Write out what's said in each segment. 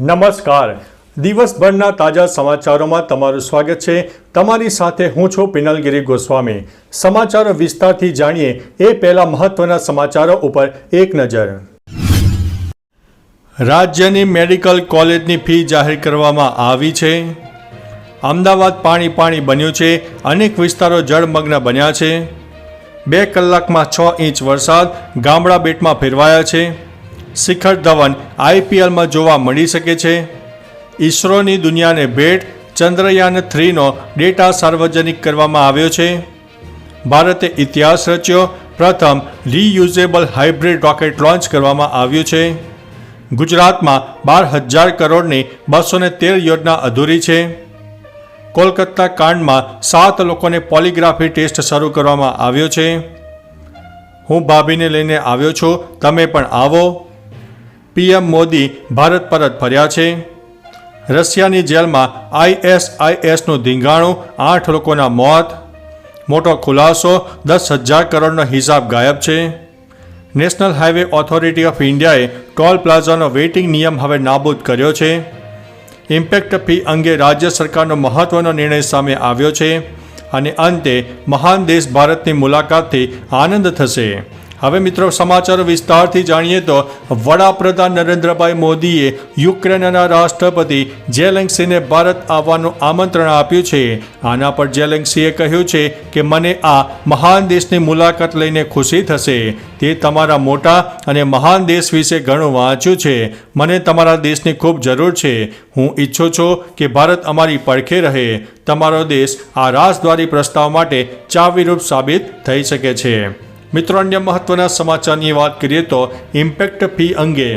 નમસ્કાર. દિવસભરના તાજા સમાચારોમાં તમારું સ્વાગત છે. તમારી સાથે હું છું પિનલગીરી ગોસ્વામી. સમાચારો વિસ્તારથી જાણીએ એ પહેલા મહત્વના સમાચારો ઉપર એક નજર. રાજ્યની મેડિકલ કોલેજની ફી જાહેર કરવામાં આવી છે. અમદાવાદ પાણી પાણી બન્યું છે. અનેક વિસ્તારો જળમગ્ન બન્યા છે. બે કલાકમાં છ ઇંચ વરસાદ ગામડા બેટમાં ફેરવાયા છે. શિખર ધવન આઈપીએલમાં જોવા મળી શકે છે. ઈસરોની દુનિયાને ભેટ ચંદ્રયાન થ્રીનો ડેટા સાર્વજનિક કરવામાં આવ્યો છે. ભારતે ઇતિહાસ રચ્યો, પ્રથમ રીયુઝેબલ હાઇબ્રિડ રોકેટ લોન્ચ કરવામાં આવ્યું છે. ગુજરાતમાં બાર હજાર કરોડની બસો ને તેર યોજના અધૂરી છે. કોલકાતા કાંડમાં સાત લોકોને પોલિગ્રાફી ટેસ્ટ શરૂ કરવામાં આવ્યો છે. હું ભાભીને લઈને આવ્યો છું. તમે પણ આવો. પીએમ મોદી ભારત પરત ફર્યા છે. રશિયાની જેલમાં આઈએસઆઈએસનું ધીંગાણું, આઠ લોકોના મોત. મોટો ખુલાસો, દસ હજાર કરોડનો હિસાબ ગાયબ છે. નેશનલ હાઈવે ઓથોરિટી ઓફ ઇન્ડિયાએ ટોલ પ્લાઝાનો વેઇટિંગ નિયમ હવે નાબૂદ કર્યો છે. ઇમ્પેક્ટ ફી અંગે રાજ્ય સરકારનો મહત્વનો નિર્ણય સામે આવ્યો છે અને અંતે મહાન દેશ ભારતની મુલાકાતથી આનંદ થશે. હવે મિત્રો સમાચાર વિસ્તારથી જાણીએ તો વડાપ્રધાન નરેન્દ્રભાઈ મોદીએ યુક્રેનના રાષ્ટ્રપતિ જેલેન્સીને ભારત આવવાનું આમંત્રણ આપ્યું છે. આના પર જેલેન્સીએ કહ્યું છે કે મને આ મહાન દેશની મુલાકાત લઈને ખુશી થશે. તે તમારા મોટા અને મહાન દેશ વિશે ઘણું વાંચ્યું છે. મને તમારા દેશની ખૂબ જરૂર છે. હું ઈચ્છું છું કે ભારત અમારી પડખે રહે. તમારો દેશ આ રાજદ્વારી પ્રસ્તાવ માટે ચાવીરૂપ સાબિત થઈ શકે છે. મિત્રો, અન્ય મહત્વના સમાચારની વાત કરીએ તો ઇમ્પેક્ટ ફી અંગે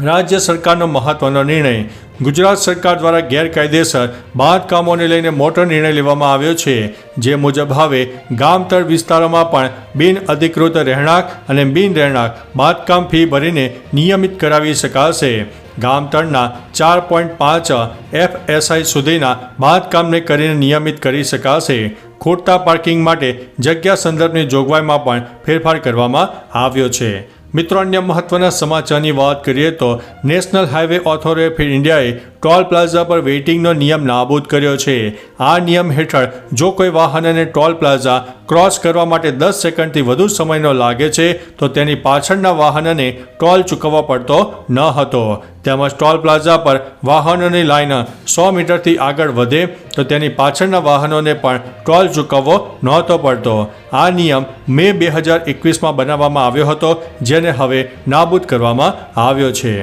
રાજ્ય સરકારનો મહત્વનો નિર્ણય. ગુજરાત સરકાર દ્વારા ગેરકાયદેસર બાંધકામોને લઈને મોટો નિર્ણય લેવામાં આવ્યો છે. જે મુજબ હવે ગામતળ વિસ્તારોમાં પણ બિન અધિકૃત રહેણાંક અને બિન રહેણાંક બાંધકામ ફી ભરીને નિયમિત કરાવી શકાશે. ગામતળના ચાર પોઈન્ટ પાંચ એફએસઆઈ સુધીના બાંધકામને કરીને નિયમિત કરી શકાશે. ખોટા પાર્કિંગ માટે જગ્યા સંદર્ભની જોગવાઈમાં પણ ફેરફાર કરવામાં આવ્યો છે. મિત્રો, અન્ય મહત્વના સમાચારની વાત કરીએ તો નેશનલ હાઈવે ઓથોરિટી ઓફ ઇન્ડિયાએ ટોલ પ્લાઝા પર વેઇટિંગનો નિયમ નાબૂદ કર્યો છે. આ નિયમ હેઠળ જો કોઈ વાહન અને ટોલ પ્લાઝા ક્રોસ કરવા માટે દસ સેકન્ડથી વધુ સમયનો લાગે છે, તો તેની પાછળના વાહનને ટોલ ચૂકવવો પડતો ન હતો. તેમજ ટોલ પ્લાઝા પર વાહનોની લાઈન સો મીટરથી આગળ વધે, તો તેની પાછળના વાહનોને પણ ટોલ ચૂકવવો નહોતો પડતો. આ નિયમ મે બે હજાર એકવીસમાં બનાવવામાં આવ્યો હતો, જેને હવે નાબૂદ કરવામાં આવ્યો છે.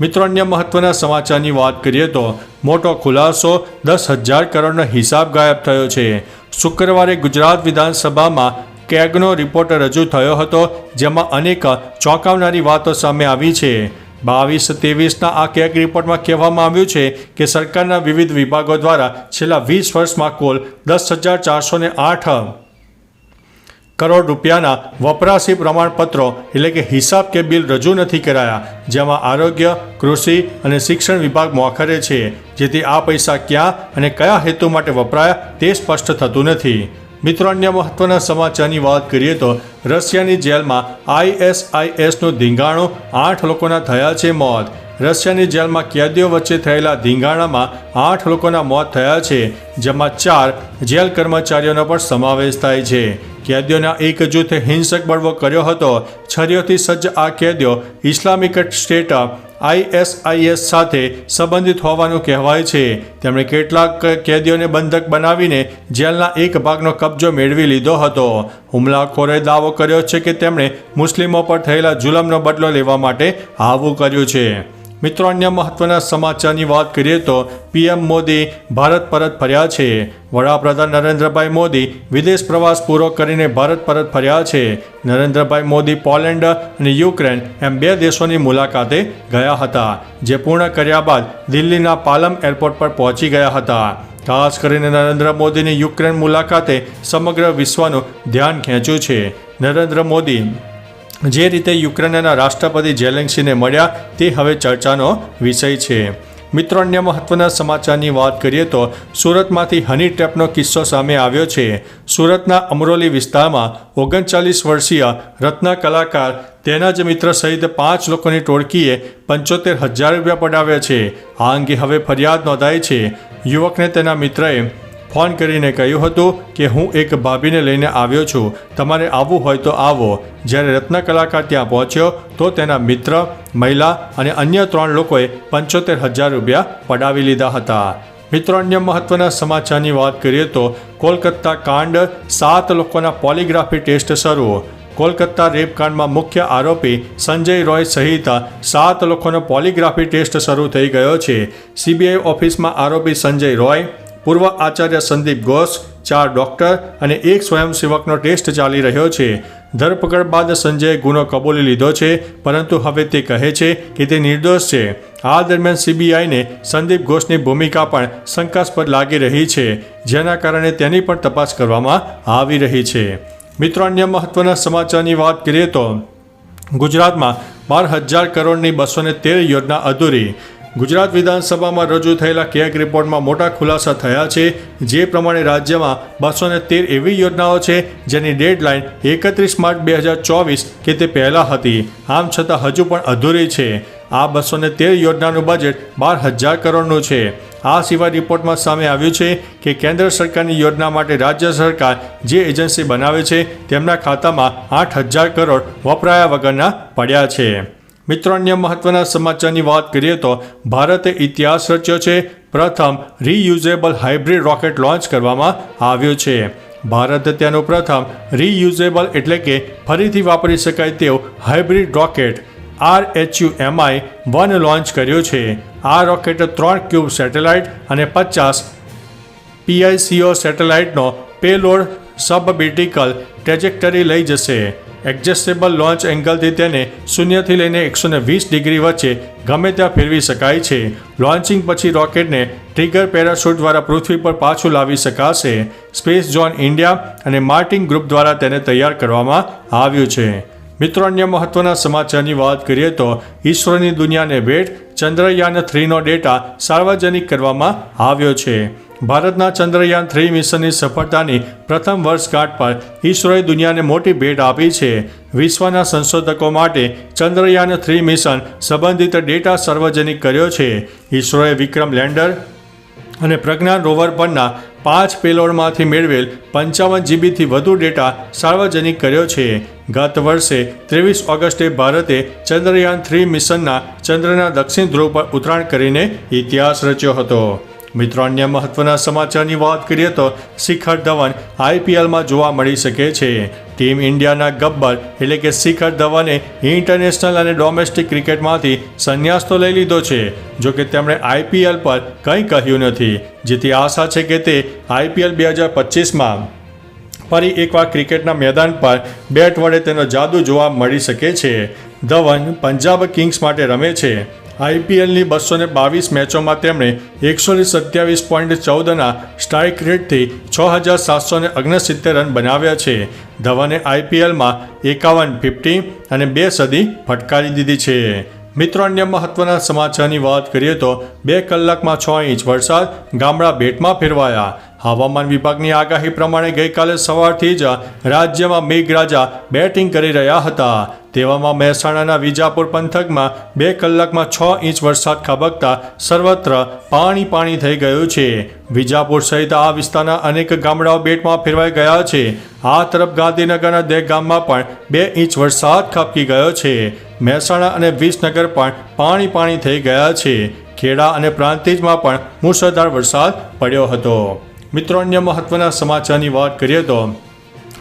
મિત્રો, અન્ય મહત્વના સમાચારની વાત કરીએ તો મોટો ખુલાસો દસ હજાર કરોડનો હિસાબ ગાયબ થયો છે. શુક્રવારે ગુજરાત વિધાનસભામાં કેગનો રિપોર્ટ રજૂ થયો હતો, જેમાં અનેક ચોંકાવનારી વાતો સામે આવી છે. બાવીસ ત્રેવીસના આ કેગ રિપોર્ટમાં કહેવામાં આવ્યું છે કે સરકારના વિવિધ વિભાગો દ્વારા છેલ્લા વીસ વર્ષમાં કુલ દસ હજાર ચારસો આઠ કરોડ રૂપિયાના વપરાશી પ્રમાણપત્રો એટલે કે હિસાબ કે બિલ રજૂ નથી કરાયા, જેમાં આરોગ્ય, કૃષિ અને શિક્ષણ વિભાગ મોખરે છે, જેથી આ પૈસા ક્યાં અને કયા હેતુ માટે વપરાયા તે સ્પષ્ટ થતું નથી. મિત્રો, અન્ય મહત્વના સમાચારની વાત કરીએ તો રશિયાની જેલમાં આઈએસઆઈએસનું ધીંગાણું આઠ લોકોના થયા છે મોત. રશિયાની જેલમાં કેદીઓ વચ્ચે થયેલા ધીંગાણામાં આઠ લોકોના મોત થયા છે, જેમાં ચાર જેલ કર્મચારીઓનો પણ સમાવેશ થાય છે. કેદીઓના એક જૂથે હિંસક બળવો કર્યો હતો. છરીઓથી સજ્જ આ કેદીઓ ઇસ્લામિક સ્ટેટ આઈએસઆઈએસ સાથે સંબંધિત હોવાનું કહેવાય છે. તેમણે કેટલાક કેદીઓને બંધક બનાવીને જેલના એક ભાગનો કબજો મેળવી લીધો હતો. હુમલાખોરે દાવો કર્યો છે કે તેમણે મુસ્લિમો પર થયેલા જુલમનો બદલો લેવા માટે આવું કર્યું છે. મિત્રો, અન્ય મહત્વના સમાચારની વાત કરીએ તો પીએમ મોદી ભારત પરત ફર્યા છે. વડાપ્રધાન નરેન્દ્રભાઈ મોદી વિદેશ પ્રવાસ પૂરો કરીને ભારત પરત ફર્યા છે. નરેન્દ્રભાઈ મોદી પોલેન્ડ અને યુક્રેન એમ બે દેશોની મુલાકાતે ગયા હતા, જે પૂર્ણ કર્યા બાદ દિલ્હીના પાલમ એરપોર્ટ પર પહોંચી ગયા હતા. ખાસ કરીને નરેન્દ્ર મોદીની યુક્રેન મુલાકાતે સમગ્ર વિશ્વનું ધ્યાન ખેંચ્યું છે. નરેન્દ્ર મોદી જે રીતે યુક્રેનના રાષ્ટ્રપતિ જેલેન્સીને મળ્યા તે હવે ચર્ચાનો વિષય છે. મિત્રો, અન્ય મહત્વના સમાચારની વાત કરીએ તો સુરતમાંથી હની ટ્રેપનો કિસ્સો સામે આવ્યો છે. સુરતના અમરોલી વિસ્તારમાં ઓગણચાલીસ વર્ષીય રત્ન કલાકાર તેના જ મિત્ર સહિત પાંચ લોકોની ટોળકીએ પંચોતેર હજાર રૂપિયા પડાવ્યા છે. આ અંગે હવે ફરિયાદ નોંધાઈ છે. યુવકને તેના મિત્રએ ફોન કરીને કહ્યું હતું કે હું એક ભાભીને લઈને આવ્યો છું. તમારે આવવું હોય તો આવો. જ્યારે રત્ન કલાકાર ત્યાં પહોંચ્યો, તો તેના મિત્ર, મહિલા અને અન્ય ત્રણ લોકોએ પંચોતેર હજાર રૂપિયા પડાવી લીધા હતા. મિત્રો, અન્ય મહત્વના સમાચારની વાત કરીએ તો કોલકાતા કાંડ સાત લોકોના પોલિગ્રાફી ટેસ્ટ શરૂ. કોલકાતા રેપકાંડમાં મુખ્ય આરોપી સંજય રોય સહિત સાત લોકોનો પોલિગ્રાફી ટેસ્ટ શરૂ થઈ ગયો છે. સીબીઆઈ ઓફિસમાં આરોપી સંજય રોય પૂર્વ આચાર્ય સંદીપ ઘોષ, ચાર ડોક્ટર અને એક સ્વયંસેવકનો ટેસ્ટ ચાલી રહ્યો છે. ધરપકડ બાદ સંજયે ગુનો કબૂલી લીધો છે, પરંતુ હવે તે કહે છે કે તે નિર્દોષ છે. આ દરમિયાન સીબીઆઈને સંદીપ ઘોષની ભૂમિકા પણ શંકાસ્પદ લાગી રહી છે, જેના કારણે તેની પણ તપાસ કરવામાં આવી રહી છે. મિત્રો, અન્ય મહત્વના સમાચારની વાત કરીએ તો ગુજરાતમાં બાર હજાર કરોડની બસો તેર યોજના અધૂરી. ગુજરાત વિધાનસભામાં રજૂ થયેલા કેગ રિપોર્ટમાં મોટા ખુલાસા થયા છે. જે પ્રમાણે રાજ્યમાં બસો ને તેર એવી યોજનાઓ છે જેની ડેડલાઇન એકત્રીસ માર્ચ બે હજાર ચોવીસ કે તે પહેલાં હતી. આમ છતાં હજુ પણ અધૂરી છે. આ બસો ને તેર યોજનાનું બજેટ બાર હજાર કરોડનું છે. આ સિવાય રિપોર્ટમાં સામે આવ્યું છે કે કેન્દ્ર સરકારની યોજના માટે રાજ્ય સરકાર જે એજન્સી બનાવે છે તેમના ખાતામાં આઠ હજાર કરોડ વપરાયા વગરના પડ્યા છે. મિત્રો, અન્ય મહત્વના સમાચારની વાત કરીએ તો ભારતે ઇતિહાસ રચ્યો છે. પ્રથમ રીયુઝેબલ હાઇબ્રિડ રોકેટ લોન્ચ કરવામાં આવ્યો છે. ભારતે તેનું પ્રથમ રીયુઝેબલ એટલે કે ફરીથી વાપરી શકાય તેવું hybrid rocket R H U M I one launch કર્યો છે. આ રોકેટ ત્રણ ક્યુબ સેટેલાઇટ અને પચાસ પીઆઈસીઓ સેટેલાઇટનો પેલોડ સબબિટિકલ ટ્રેજેક્ટરી લઈ જશે. એડજસ્ટેબલ લોન્ચ એંગલથી તેને શૂન્યથી લઈને એકસો વીસ ડિગ્રી વચ્ચે ગમે ત્યાં ફેરવી શકાય છે. લોન્ચિંગ પછી રોકેટને ટ્રિગર પેરાશૂટ દ્વારા પૃથ્વી પર પાછું લાવી શકાશે. સ્પેસ ઝોન ઇન્ડિયા અને માર્ટિન ગ્રુપ દ્વારા તેને તૈયાર કરવામાં આવ્યું છે. મિત્રો, અન્ય મહત્વના સમાચારની વાત કરીએ તો ઈસરોની દુનિયાને ભેટ ચંદ્રયાન થ્રીનો ડેટા સાર્વજનિક કરવામાં આવ્યો છે. ભારતના ચંદ્રયાન થ્રી મિશનની સફળતાની પ્રથમ વર્ષગાંઠ પર ઈસરોએ દુનિયાને મોટી ભેટ આપી છે. વિશ્વના સંશોધકો માટે ચંદ્રયાન થ્રી મિશન સંબંધિત ડેટા સાર્વજનિક કર્યો છે. ઈસરોએ વિક્રમ લેન્ડર અને પ્રજ્ઞાન રોવર પરના પાંચ પેલોડમાંથી મેળવેલ પંચાવન જીબીથી વધુ ડેટા સાર્વજનિક કર્યો છે. ગત વર્ષે ત્રેવીસ ઓગસ્ટે ભારતે ચંદ્રયાન થ્રી મિશનના ચંદ્રના દક્ષિણ ધ્રુવ પર ઉતરાણ કરીને ઇતિહાસ રચ્યો હતો. મિત્રો અન્ય મહત્વના સમાચારની વાત કરીએ તો શિખર ધવન આઈપીએલમાં જોવા મળી શકે છે. ટીમ ઇન્ડિયાના ગબ્બર એટલે કે શિખર ધવને ઇન્ટરનેશનલ અને ડોમેસ્ટિક ક્રિકેટમાંથી સંન્યાસ તો લઈ લીધો છે. જો કે તેમણે આઈપીએલ પર કંઈ કહ્યું નથી. જેથી આશા છે કે તે આઈપીએલ બે હજાર પચીસમાં ફરી એકવાર ક્રિકેટના મેદાન પર બેટ વડે તેનો જાદુ જોવા મળી શકે છે. ધવન પંજાબ કિંગ્સ માટે રમે છે. આઈપીએલની બસો ને બાવીસ મેચોમાં તેમણે એકસો ને સત્યાવીસ પોઈન્ટ ચૌદના સ્ટ્રાઇક રેટથી છ હજાર સાતસો ને ઓગણસિત્તેર રન બનાવ્યા છે. ધવને આઈપીએલમાં એકાવન, ફિફ્ટી અને બે સદી ફટકારી દીધી છે. મિત્રો, અન્ય મહત્વના સમાચારની વાત કરીએ તો બે કલાકમાં છ ઇંચ વરસાદ ગામડા ભેટમાં ફેરવાયા. હવામાન વિભાગની આગાહી પ્રમાણે ગઈકાલે સવારથી જ રાજ્યમાં મેઘરાજા બેટિંગ કરી રહ્યા હતા. તેવામાં મહેસાણાના વિજાપુર પંથકમાં બે કલાકમાં છ ઇંચ વરસાદ ખાબકતા સર્વત્ર પાણી પાણી થઈ ગયું છે. વિજાપુર સહિત આ વિસ્તારના અનેક ગામડાઓ બેટમાં ફેરવાઈ ગયા છે. આ તરફ ગાંધીનગરના દેહ ગામમાં પણ બે ઇંચ વરસાદ ખાબકી ગયો છે. મહેસાણા અને વિસનગર પણ પાણી પાણી થઈ ગયા છે. ખેડા અને પ્રાંતિજમાં પણ મુશળધાર વરસાદ પડ્યો હતો. મિત્રો, અન્ય મહત્વના સમાચારની વાત કરીએ તો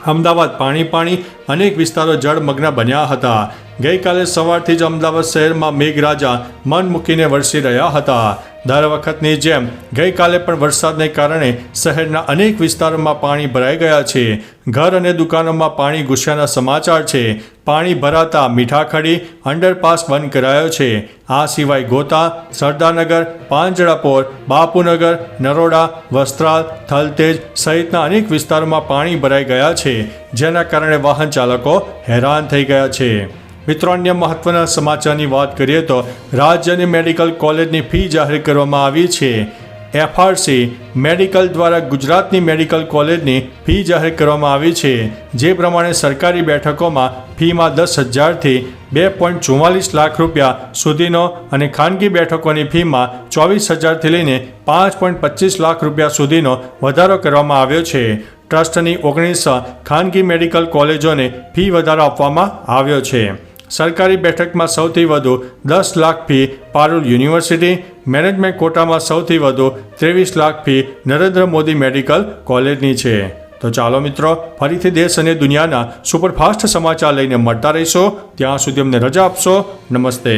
અમદાવાદ પાણી પાણી અનેક વિસ્તારો જળમગ્ન બન્યા હતા. ગઈકાલે સવારથી જ અમદાવાદ શહેરમાં મેઘરાજા મન મૂકીને વરસી રહ્યા હતા. દર વખતની જેમ, ગઈકાલે પણ વરસાદને કારણે શહેરના અનેક વિસ્તારોમાં પાણી ભરાઈ ગયા છે. ઘર અને દુકાનોમાં પાણી ઘૂસ્યાના સમાચાર છે. પાણી ભરાતા મીઠાખડી, અંડરપાસ બંધ કરાયો છે. આ સિવાય ગોતા, સરદારનગર, પાંજરાપોર, બાપુનગર, નરોડા, વસ્ત્રાલ, થલતેજ સહિતના અનેક વિસ્તારોમાં પાણી ભરાઈ ગયા છે, જેના કારણે વાહન ચાલકો હેરાન થઈ ગયા છે. મિત્રો, અન્ય મહત્વના સમાચારની વાત કરીએ તો રાજ્યની મેડિકલ કોલેજની ફી જાહેર કરવામાં આવી છે. એફઆરસી મેડિકલ દ્વારા ગુજરાતની મેડિકલ કોલેજની ફી જાહેર કરવામાં આવી છે. જે પ્રમાણે સરકારી બેઠકોમાં ફીમાં દસ હજારથી બે પોઈન્ટ ચુમ્માલીસ લાખ રૂપિયા સુધીનો અને ખાનગી બેઠકોની ફીમાં ચોવીસ હજારથી લઈને પાંચ પોઈન્ટ પચીસ લાખ રૂપિયા સુધીનો વધારો કરવામાં આવ્યો છે. ટ્રસ્ટની ઓગણીસ ખાનગી મેડિકલ કોલેજોને ફી વધારો આપવામાં આવ્યો છે. સરકારી બેઠકમાં સૌથી વધુ દસ lakh fee Parul university, management કોટામાં સૌથી વધુ ત્રેવીસ લાખ ફી નરેન્દ્ર મોદી મેડિકલ કોલેજની છે. તો ચાલો મિત્રો, ફરીથી દેશ અને દુનિયાના સુપરફાસ્ટ સમાચાર લઈને મળતા રહીશો. ત્યાં સુધી અમને રજા આપશો. નમસ્તે.